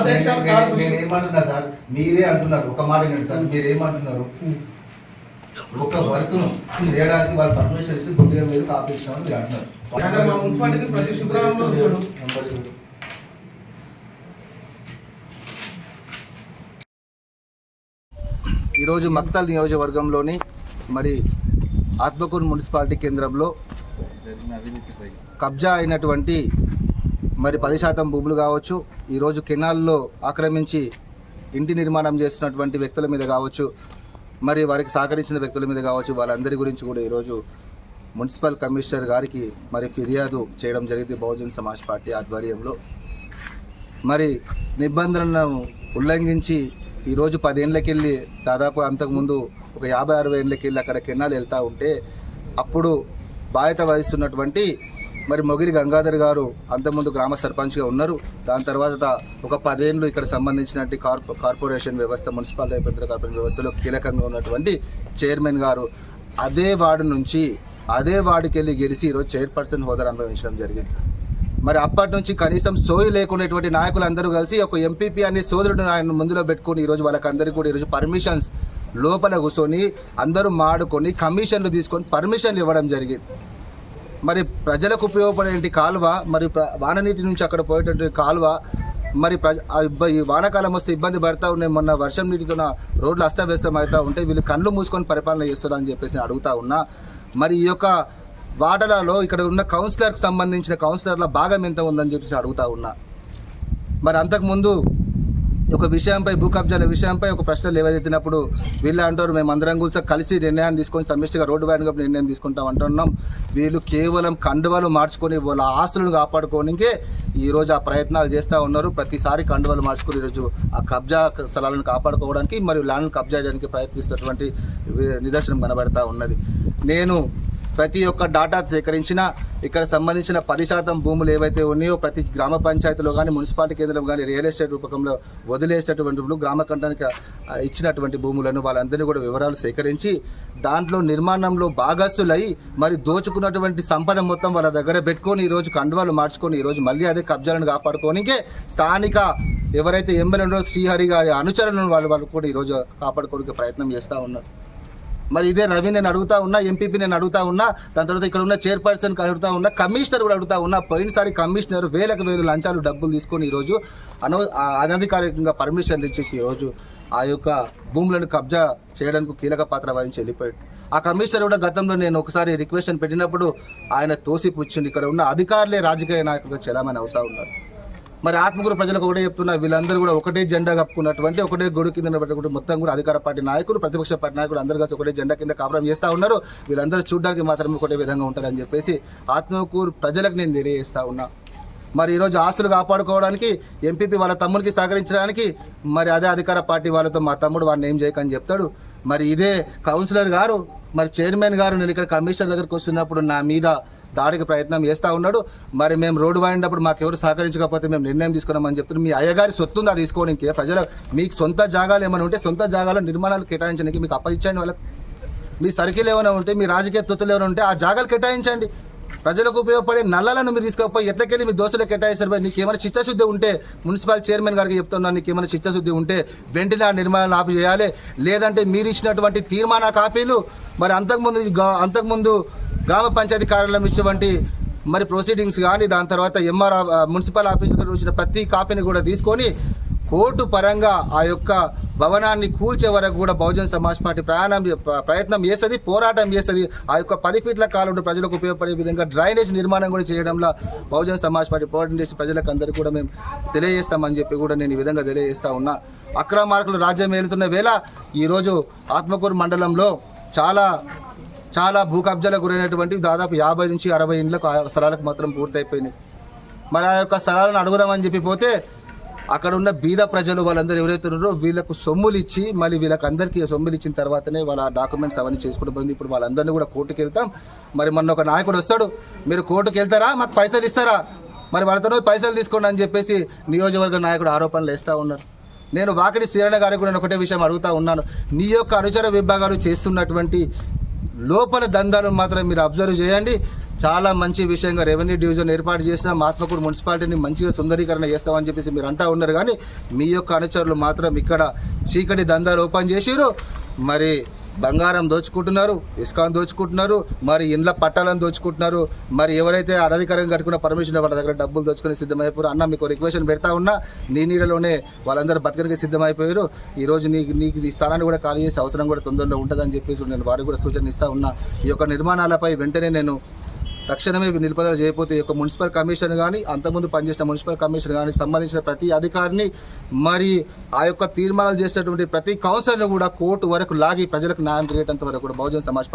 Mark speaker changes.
Speaker 1: ఆదేశాలు కాదు.
Speaker 2: నేను ఏమంటున్నా సార్ మీరే అంటున్నారు. ఒక మాట వినండి సార్ మీరు ఏమంటున్నారు ఒక వర్క్ చేయడానికి వాళ్ళు పర్మిషన్ ఇస్తే గుండె మీద కాపిస్తామని మీరు అంటున్నారు. ఈరోజు మక్తల్ నియోజకవర్గంలోని మరి ఆత్మకూరు మున్సిపాలిటీ కేంద్రంలో కబ్జా అయినటువంటి మరి పది శాతం భూములు కావచ్చు ఈరోజు కెనాల్లో ఆక్రమించి ఇంటి నిర్మాణం చేస్తున్నటువంటి వ్యక్తుల మీద కావచ్చు మరి వారికి సహకరించిన వ్యక్తుల మీద కావచ్చు వాళ్ళందరి గురించి కూడా ఈరోజు మున్సిపల్ కమిషనర్ గారికి మరి ఫిర్యాదు చేయడం జరిగింది బహుజన్ సమాజ్ పార్టీ ఆధ్వర్యంలో. మరి నిబంధనలను ఉల్లంఘించి ఈరోజు పదేళ్ళకెళ్ళి దాదాపు అంతకుముందు ఒక యాభై అరవై ఏళ్ళకెళ్ళి అక్కడ కెనాల్ వెళ్తూ ఉంటే అప్పుడు బాధ్యత వహిస్తున్నటువంటి మరి మొగిలి గంగాధర్ గారు అంతకుముందు గ్రామ సర్పంచ్గా ఉన్నారు. దాని తర్వాత ఒక పదేళ్ళు ఇక్కడ సంబంధించినటువంటి కార్పొ కార్పొరేషన్ వ్యవస్థ మున్సిపాలిటీ పెద్ద కార్పొరేషన్ వ్యవస్థలో కీలకంగా ఉన్నటువంటి చైర్మన్ గారు అదే వార్డు నుంచి అదే వార్డుకి వెళ్ళి గెలిచి ఈరోజు చైర్పర్సన్ హోదా అనుభవించడం జరిగింది. మరి అప్పటి నుంచి కనీసం సోయి లేకున్నటువంటి నాయకులు అందరూ కలిసి ఒక ఎంపీపీ అనే సోదరుడు ఆయన ముందులో పెట్టుకొని ఈరోజు వాళ్ళకందరికీ కూడా ఈరోజు పర్మిషన్స్ లోపల కూర్చొని అందరూ మాడుకొని కమిషన్లు తీసుకొని పర్మిషన్లు ఇవ్వడం జరిగింది. మరి ప్రజలకు ఉపయోగపడేటువంటి కాలువ? మరి వాన వాననీటి నుంచి అక్కడ పోయేటటువంటి కాలువ మరి ప్రజ ఆ ఈ వానాకాలం వస్తే ఇబ్బంది పడతా ఉన్నాయి మొన్న వర్షం నీటితో రోడ్లు అస్తవ్యస్తం అవుతా ఉంటే వీళ్ళు కళ్ళు మూసుకొని పరిపాలన చేస్తారు అని చెప్పేసి అడుగుతా ఉన్నా. మరి ఈ యొక్క వాటలలో ఇక్కడ ఉన్న కౌన్సిలర్కి సంబంధించిన కౌన్సిలర్ల భాగం ఎంత ఉందని చెప్పేసి అడుగుతా ఉన్నా. మరి అంతకుముందు ఒక విషయంపై భూ కబ్జాల విషయంపై ఒక ప్రశ్న లేవనెత్తినప్పుడు వీళ్ళు అంటారు మేము అందరం కూడా కలిసి నిర్ణయం తీసుకొని సమిష్టిగా రోడ్డు బ్యాండ్ నిర్ణయం తీసుకుంటాం అంటున్నాం. వీళ్ళు కేవలం కండువలు మార్చుకొని వాళ్ళ ఆస్తులను కాపాడుకోనికే ఈరోజు ఆ ప్రయత్నాలు చేస్తూ ఉన్నారు. ప్రతిసారి కండువలు మార్చుకొని ఈరోజు ఆ కబ్జా స్థలాలను కాపాడుకోవడానికి మరియు ల్యాండ్ కబ్జా చేయడానికి ప్రయత్నిస్తున్నటువంటి నిదర్శనం కనబడతా ఉన్నది. నేను ప్రతి ఒక్క డాటా సేకరించిన ఇక్కడ సంబంధించిన పది శాతం భూములు ఏవైతే ఉన్నాయో ప్రతి గ్రామ పంచాయతీలో కానీ మున్సిపాలిటీ కేంద్రం కానీ రియల్ ఎస్టేట్ రూపకంలో వదిలేసేటటువంటి గ్రామ ఖండానికి ఇచ్చినటువంటి భూములను వాళ్ళందరినీ కూడా వివరాలు సేకరించి దాంట్లో నిర్మాణంలో భాగస్సులై మరి దోచుకున్నటువంటి సంపద మొత్తం వాళ్ళ దగ్గర పెట్టుకొని ఈరోజు కండువాలు మార్చుకొని ఈరోజు మళ్ళీ అదే కబ్జాలను కాపాడుకోనికే స్థానిక ఎవరైతే ఎమ్మెల్యే ఉన్నారో శ్రీహరి గారి అనుచరులను వాళ్ళు వాళ్ళు కూడా ఈరోజు కాపాడుకోవడానికి ప్రయత్నం చేస్తూ ఉన్నారు. మరి ఇదే రవి నేను అడుగుతా ఉన్నా ఎంపీపీ నేను అడుగుతా ఉన్నా దాని తర్వాత ఇక్కడ ఉన్న చైర్పర్సన్ అడుగుతా ఉన్నా కమిషనర్ కూడా అడుగుతా ఉన్నా పోయినసారి కమిషనర్ వేలకు వేలు లంచాలు డబ్బులు తీసుకొని ఈరోజు అనో అనధికారికంగా పర్మిషన్లు ఇచ్చేసి ఈరోజు ఆ యొక్క భూములను కబ్జా చేయడానికి కీలక పాత్ర వహించి వెళ్ళిపోయాడు. ఆ కమిషనర్ కూడా గతంలో నేను ఒకసారి రిక్వెస్ట్ పెట్టినప్పుడు ఆయన తోసిపుచ్చింది ఇక్కడ ఉన్న అధికారులే రాజకీయ నాయకులుగా చలామణి అవుతా ఉన్నారు. మరి ఆత్మకూరు ప్రజలకు ఒకటే చెప్తున్నా వీళ్ళందరూ కూడా ఒకటే జెండా కప్పుకున్నటువంటి ఒకటే గొడుగు కింద మొత్తం కూడా అధికార పార్టీ నాయకులు ప్రతిపక్ష పార్టీ నాయకులు అందరూ కలిసి ఒకటే జెండా కింద కాపురం చేస్తూ ఉన్నారు. వీళ్ళందరూ చూడడానికి మాత్రమే ఒకటే విధంగా ఉంటారని చెప్పేసి ఆత్మకూరు ప్రజలకు నేను తెలియజేస్తా ఉన్నా. మరి ఈరోజు ఆస్తులు కాపాడుకోవడానికి ఎంపీపీ వాళ్ళ తమ్ముడికి సహకరించడానికి మరి అదే అధికార పార్టీ వాళ్ళతో మా తమ్ముడు వాడిని ఏం చేయకని చెప్తాడు. మరి ఇదే కౌన్సిలర్ గారు మరి చైర్మన్ గారు నేను ఇక్కడ కమిషనర్ దగ్గరకు వస్తున్నప్పుడు నా మీద దాడికి ప్రయత్నం చేస్తూ ఉన్నాడు. మరి మేము రోడ్డు వాడినప్పుడు మాకు ఎవరు సహకరించకపోతే మేము నిర్ణయం తీసుకున్నామని చెప్తున్నారు. మీ అయ్యగారి సొత్తుందా తీసుకోవడానికి ప్రజల మీకు సొంత జాగాలు ఏమైనా ఉంటే సొంత జాగాలో నిర్మాణాలు కేటాయించడానికి మీకు అప్పగించండి వాళ్ళకి. మీ సర్కిల్ ఏమైనా ఉంటే మీ రాజకీయ తొత్తులు ఏమైనా ఉంటే ఆ జాగాలు కేటాయించండి. ప్రజలకు ఉపయోగపడే నల్లలను మీరు తీసుకోకపోయి ఎట్లకెళ్ళి మీ దోశలు కేటాయిస్తారు నీకు ఏమైనా చిత్తశుద్ధి ఉంటే మున్సిపల్ చైర్మన్ గారికి చెప్తున్నాను నీకు ఏమైనా చిత్తశుద్ధి ఉంటే వెంటనే ఆ నిర్మాణాలు ఆపి చేయాలి. లేదంటే మీరు ఇచ్చినటువంటి తీర్మాన కాపీలు మరి అంతకుముందు అంతకుముందు గ్రామ పంచాయతీ కార్యాలయం ఇచ్చేవంటి మరి ప్రొసీడింగ్స్ కానీ దాని తర్వాత ఎంఆర్ మున్సిపల్ ఆఫీసులో వచ్చిన ప్రతి కాపీని కూడా తీసుకొని కోర్టు పరంగా ఆ యొక్క భవనాన్ని కూల్చే వరకు కూడా బహుజన్ సమాజ్ పార్టీ ప్రయాణం ప్రయత్నం చేస్తుంది పోరాటం చేస్తుంది. ఆ యొక్క పది ఫీట్ల కాలంలో ప్రజలకు ఉపయోగపడే విధంగా డ్రైనేజ్ నిర్మాణం కూడా చేయడంలో బహుజన్ సమాజ్ పార్టీ పోరాటం చేసి ప్రజలకు అందరికీ కూడా మేము తెలియజేస్తామని చెప్పి కూడా నేను ఈ విధంగా తెలియజేస్తా ఉన్నా. అక్రమార్కులు రాజ్యం ఏలుతున్న వేళ ఈరోజు ఆత్మకూరు మండలంలో చాలా చాలా భూ కబ్జాలకు గురైనటువంటి దాదాపు యాభై నుంచి అరవై ఇండ్లకు ఆ స్థలాలకు మాత్రం పూర్తయిపోయినాయి. మరి ఆ యొక్క స్థలాలను అడుగుదామని చెప్పి పోతే అక్కడ ఉన్న బీద ప్రజలు వాళ్ళందరూ ఎవరైతే ఉన్నారో వీళ్ళకు సొమ్ములు ఇచ్చి మళ్ళీ వీళ్ళకి అందరికీ సొమ్ములు ఇచ్చిన తర్వాతనే వాళ్ళ డాక్యుమెంట్స్ అవన్నీ చేసుకుంటూ పోయింది. ఇప్పుడు వాళ్ళందరినీ కూడా కోర్టుకు వెళ్తాం. మరి మొన్న ఒక నాయకుడు వస్తాడు మీరు కోర్టుకు వెళ్తారా? మాకు పైసలు ఇస్తారా? మరి వాళ్ళతో పైసలు తీసుకోండి అని చెప్పేసి నియోజకవర్గ నాయకుడు ఆరోపణలు వేస్తూ ఉన్నారు. నేను వాకిడి శ్రీరణ గారికి కూడా నేను ఒకటే విషయం అడుగుతా ఉన్నాను. నీ యొక్క అనుచర విభాగాలు చేస్తున్నటువంటి లోపల దందాలను మాత్రం మీరు అబ్జర్వ్ చేయండి. చాలా మంచి విషయంగా రెవెన్యూ డివిజన్ ఏర్పాటు చేసిన ఆత్మకూరు మున్సిపాలిటీని మంచిగా సుందరీకరణ చేస్తామని చెప్పేసి మీరు అంటా ఉన్నారు. కానీ మీ యొక్క అనుచరులు మాత్రం ఇక్కడ చీకటి దందాలు ఓపెన్ చేసిరు మరి బంగారం దోచుకుంటున్నారు ఇస్కాన్ దోచుకుంటున్నారు మరి ఇండ్ల పట్టాలను దోచుకుంటున్నారు. మరి ఎవరైతే అనధికారంగా కట్టుకున్న పర్మిషన్ వాళ్ళ దగ్గర డబ్బులు దోచుకుని సిద్ధమైపోయారు అన్న మీకు రిక్వెషన్ పెడతా ఉన్నా నీ నీడలోనే వాళ్ళందరూ బతకడానికి సిద్ధమైపోయారు. ఈరోజు నీకు నీకు ఈ స్థానాన్ని కూడా ఖాళీ చేసే అవసరం కూడా తొందరలో ఉంటుందని చెప్పేసి నేను వారికి కూడా సూచన ఇస్తా ఉన్నా. ఈ యొక్క నిర్మాణాలపై వెంటనే నేను తక్షణమే నిలుపుదల చేయకపోతే ఈ యొక్క మున్సిపల్ కమిషన్ కానీ అంతకుముందు పనిచేసిన మున్సిపల్ కమిషన్ కానీ సంబంధించిన ప్రతి అధికారిని మరి ఆ యొక్క తీర్మానాలు చేసినటువంటి ప్రతి కౌన్సిలర్ని కూడా కోర్టు వరకు లాగి ప్రజలకు న్యాయం జరిగేటంత వరకు కూడా బహుజన సమాజ్